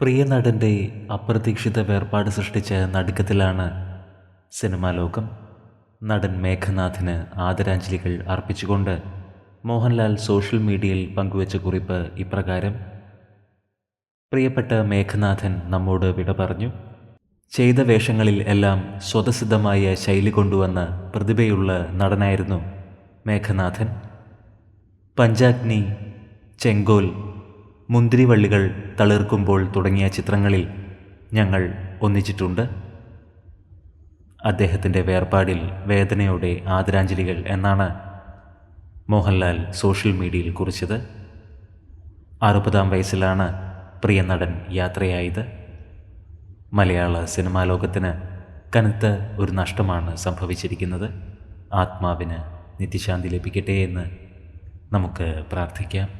പ്രിയ നടന്റെ അപ്രതീക്ഷിത വേർപാട് സൃഷ്ടിച്ച നടുക്കത്തിലാണ് സിനിമാ ലോകം. നടൻ മേഘനാഥിന് ആദരാഞ്ജലികൾ അർപ്പിച്ചുകൊണ്ട് മോഹൻലാൽ സോഷ്യൽ മീഡിയയിൽ പങ്കുവച്ച കുറിപ്പ് ഇപ്രകാരം. പ്രിയപ്പെട്ട മേഘനാഥൻ നമ്മോട് വിട പറഞ്ഞു ചെയ്ത വേഷങ്ങളിൽ എല്ലാം സ്വതസിദ്ധമായ ശൈലി കൊണ്ടുവന്ന പ്രതിഭയുള്ള നടനായിരുന്നു മേഘനാഥൻ. പഞ്ചാഗ്നി ചെങ്കോൽ മുന്തിരിവള്ളികൾ തളിർക്കുമ്പോൾ തുടങ്ങിയ ചിത്രങ്ങളിൽ ഞങ്ങൾ ഒന്നിച്ചിട്ടുണ്ട്. അദ്ദേഹത്തിന്റെ വേർപാടിൽ വേദനയോടെ ആദരാഞ്ജലികൾ എന്നാണ് മോഹൻലാൽ സോഷ്യൽ മീഡിയയിൽ കുറിച്ചത്. അറുപതാം വയസ്സിലാണ് പ്രിയ നടൻ യാത്രയായത്. മലയാള സിനിമാ ലോകത്തിന് കനത്ത ഒരു നഷ്ടമാണ് സംഭവിച്ചിരിക്കുന്നത്. ആത്മാവിന് നിത്യശാന്തി ലഭിക്കട്ടെ എന്ന് നമുക്ക് പ്രാർത്ഥിക്കാം.